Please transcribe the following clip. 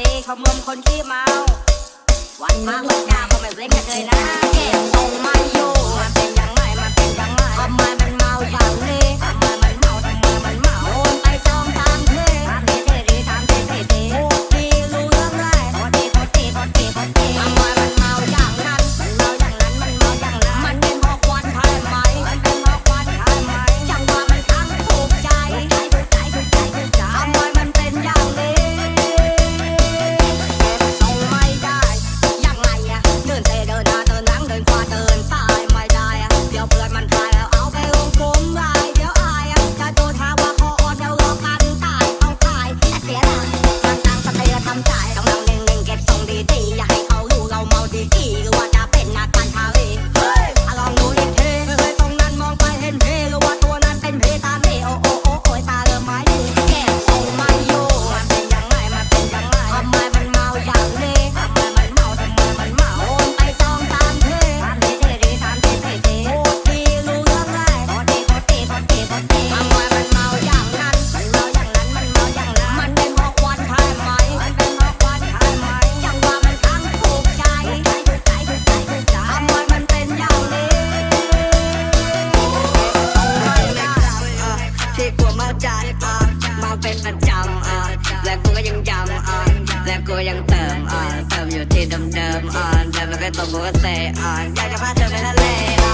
ดีเขามืคนขี้เมา วันมาวันกาก็ไม่เว้นกันเลยนะเก่งตรง ที่กูเมาใจอะมาเป็นประจำอะและกูก็ยังจำอะและกูยังเติมอะเติมอยู่ที่เดิมๆอะเติมไม่เคยตกกูก็เตะอะอยากจะพาเธอไปทะเล